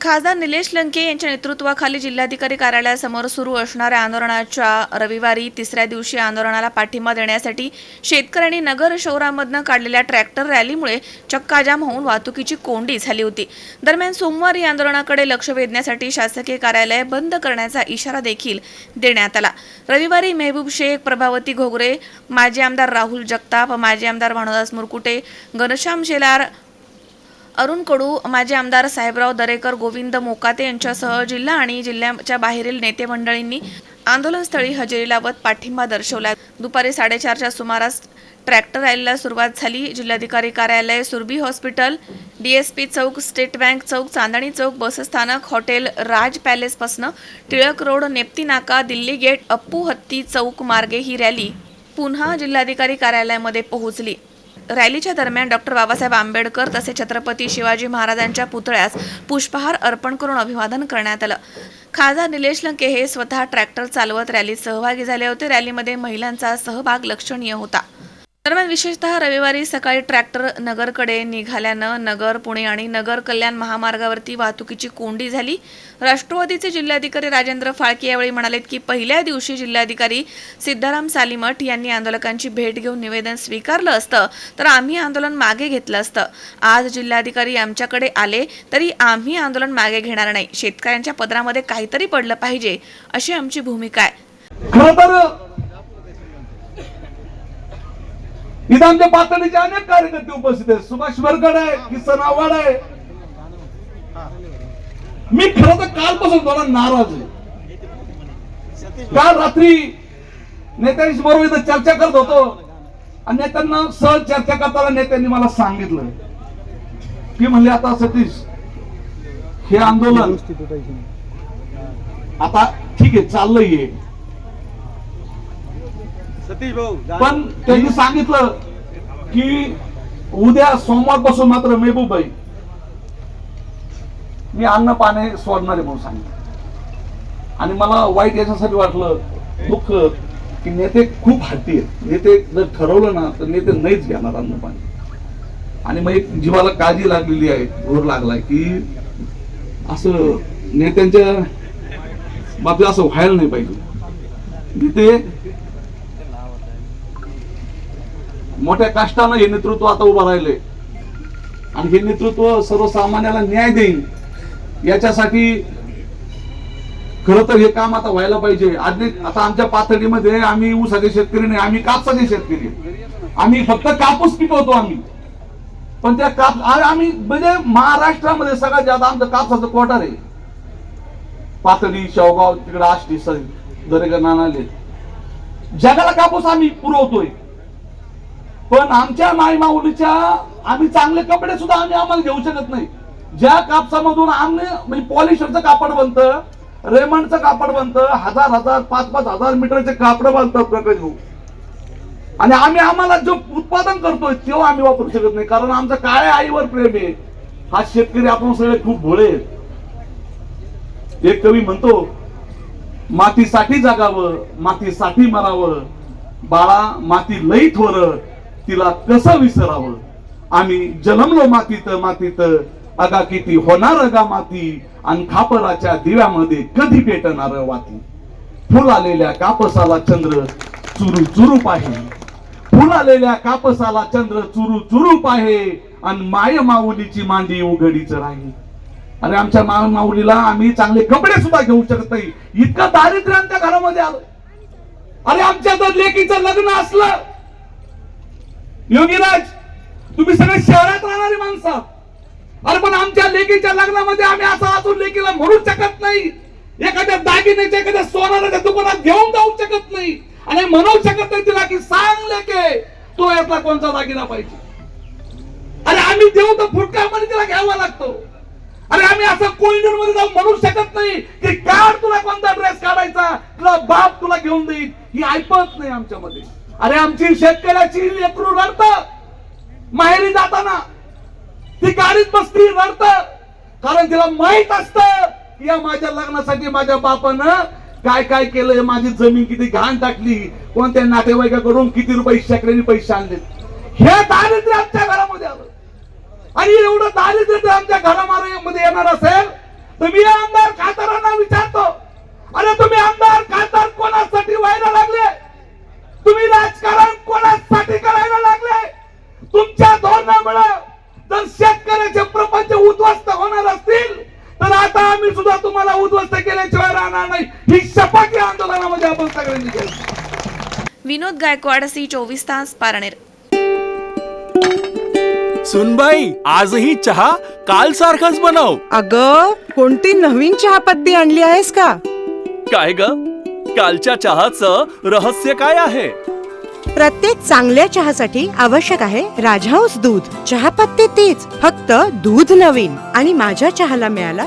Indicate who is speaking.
Speaker 1: खासदार निलेश लंके यांच्या नेतृत्वाखाली जिल्हाधिकारी कार्यालयासमोर सुरू असणाऱ्या आंदोलनाच्या रविवारी तिसऱ्या दिवशी आंदोलनाला पाठिंबा देण्यासाठी शेतकऱ्यांनी नगर शहरामधनं काढलेल्या ट्रॅक्टर रॅलीमुळे चक्काजाम होऊन वाहतुकीची कोंडी झाली होती दरम्यान सोमवारी आंदोलनाकडे लक्ष वेधण्यासाठी शासकीय कार्यालय बंद करण्याचा इशारा देखील देण्यात आला रविवारी मेहबूब शेख प्रभावती घोगरे माजी आमदार राहुल जगताप माजी आमदार भानुदास मुरकुटे घनश्याम शेलार अरुण कडू माजी आमदार साहेबराव दरेकर गोविंद मोकाते यांच्यासह जिल्हा आणि जिल्ह्याच्या बाहेरील नेते मंडळींनी आंदोलनस्थळी हजेरी लावत पाठिंबा दर्शवला दुपारी साडेचारच्या सुमारास ट्रॅक्टर रॅलीला सुरुवात झाली जिल्हाधिकारी कार्यालय सुरबी हॉस्पिटल डीएसपी चौक स्टेट बँक चौक चांदणी चौक बसस्थानक हॉटेल राज पॅलेसपासनं टिळक रोड नेप्ती नाका दिल्ली गेट अप्पू हत्ती चौक मार्गे ही रॅली पुन्हा जिल्हाधिकारी कार्यालयामध्ये पोहोचली रॅलीच्या दरम्यान डॉक्टर बाबासाहेब आंबेडकर तसे छत्रपती शिवाजी महाराजांच्या पुतळ्यास पुष्पहार अर्पण करून अभिवादन करण्यात आलं खासदार निलेश लंके हे स्वतः ट्रॅक्टर चालवत रॅलीत सहभागी झाले होते रॅलीमध्ये महिलांचा सहभाग लक्षणीय होता दरम्यान विशेषतः रविवारी सकाळी ट्रॅक्टर नगरकडे निघाल्यानं नगर पुणे आणि नगर कल्याण महामार्गावरती वाहतुकीची कोंडी झाली राष्ट्रवादीचे जिल्हाधिकारी राजेंद्र फाळके यावेळी म्हणालेत की पहिल्या दिवशी जिल्हाधिकारी सिद्धाराम सालीमठ यांनी आंदोलकांची भेट घेऊन निवेदन स्वीकारलं असतं तर आम्ही आंदोलन मागे घेतलं असतं आज जिल्हाधिकारी आमच्याकडे आले तरी आम्ही आंदोलन मागे घेणार नाही शेतकऱ्यांच्या पदरामध्ये काहीतरी पडलं पाहिजे अशी आमची भूमिका आहे
Speaker 2: आमच्या पातळीचे अनेक कार्यकर्ते उपस्थित आहेत सुभाष वरगड आहे किसन आव्हाड आहे मी खर तर कालपासून थोडा नाराज आहे काल रात्री नेत्यांशी बरोबर इथं चर्चा करत होतो आणि नेत्यांना सहज चर्चा करताना नेत्यांनी मला सांगितलं की म्हणले आता सतीश हे आंदोलन आता ठीक आहे चाललंय सतीश भाऊ पण त्यांनी सांगितलं की उद्या सोमवारपासून मात्र मेहबूबाई मी अन्न पाने सोडणारे म्हणून सांगितलं आणि मला वाईट याच्यासाठी वाटलं दुःख की नेते खूप हट्टी आहेत नेते जर ठरवलं ना तर नेते नाहीच घेणार अन्न पाणी आणि मग एक जीवाला काळजी लागलेली आहे घोर लागलाय की असं नेत्यांच्या बाबतीत असं व्हायला नाही पाहिजे नेते मोठ्या कष्टानं हे नेतृत्व आता उभं राहिले आणि हे नेतृत्व सर्वसामान्याला न्याय देईल याच्यासाठी खरं तर हे काम आता व्हायला पाहिजे आधी आता आमच्या पातळीमध्ये आम्ही ऊसाचे शेतकरी नाही आम्ही कापसाचे शेतकरी आम्ही फक्त कापूस पिकवतो आम्ही पण त्या काप आम्ही म्हणजे महाराष्ट्रामध्ये सगळ्यात जास्त आमचं कापसाचं क्वार्टर आहे पातळी शेवगाव तिकडे आष्टी दरेगा नानाले जगाला कापूस आम्ही पुरवतोय पण आमच्या माईमाऊलीच्या आम्ही चांगले कपडे सुद्धा आम्ही आम्हाला घेऊ शकत नाही ज्या कापसामधून आम्ही म्हणजे पॉलिशरचं कापड बनतं रेमंडचं कापड बनतं हजार हजार पाच पाच हजार मीटरचे कापड बांधतात प्रकाश भाऊ हो. आणि आम्ही आम्हाला जो उत्पादन करतोय तो आम्ही वापरू शकत नाही कारण आमचं काळ्या आईवर प्रेम आहे हा शेतकरी आपण सगळे खूप भोळे एक कवी म्हणतो मातीसाठी जागावं मातीसाठी मरावं बाळा माती लई थोर तिला कसं विसराव आम्ही जन्मलो मातीत मातीत अगा किती होणार अगा माती आणि खापराच्या दिव्यामध्ये कधी पेटणार वाती आलेल्या कापसाला चंद्र चुरू चुरूप आहे आलेल्या कापसाला चंद्र चुरू चुरूप आहे आणि माय माऊलीची मांडी उघडीच राही अरे आमच्या माय माऊलीला आम्ही चांगले कपडे सुद्धा घेऊ शकत नाही इतकं दारिद्र्य आमच्या घरामध्ये आलं अरे आमच्या तर लेकीचं लग्न असलं राज तुम्ही सगळे शहरात राहणारी माणसं अरे पण आमच्या लेकीच्या लग्नामध्ये आम्ही असा अजून लेकीला म्हणू शकत नाही एखाद्या दागिन्याच्या एखाद्या सोनाराच्या दुकानात घेऊन जाऊ शकत नाही आणि म्हणू शकत नाही तिला की सांग लेके तो यातला कोणता दागिना पाहिजे अरे आम्ही देऊ तर फुटका मध्ये तिला घ्यावा लागतो अरे आम्ही असं कोल्डर मध्ये जाऊन म्हणू शकत नाही की काढ तुला कोणता ड्रेस काढायचा तुला बाप तुला घेऊन देईल ही ऐकत नाही आमच्यामध्ये अरे आमची शेतकऱ्याची लेकरू रडत माहेरी जाताना ती गाडीत बसती रडत कारण तिला माहित असत या माझ्या लग्नासाठी माझ्या बापानं काय काय केलं माझी जमीन किती घाण टाकली कोणत्या नातेवाईकाकडून किती रुपये शेकड्याने पैसे आणले हे दारिद्र्य आमच्या घरामध्ये आलं आणि एवढं दारिद्र्य जर आमच्या घरामध्ये येणार असेल तर मी आमदार खासदारांना विचारतो अरे तुम्ही आमदार खासदार कोणा नाही ही आंदोलनामध्ये आपण सगळ्यांनी
Speaker 1: विनोद गायकवाड सी चोवीस तास पारनेर
Speaker 3: सुनबाई आजही चहा काल सारखाच बनव
Speaker 4: अग कोणती नवीन चहा पत्ती आणली आहेस का
Speaker 3: काय ग कालच्या चहाचं रहस्य काय आहे
Speaker 4: प्रत्येक चांगल्या चहासाठी आवश्यक आहे राजहंस दूध चहा पत्ती तीच फक्त दूध नवीन आणि माझ्या चहाला मिळाला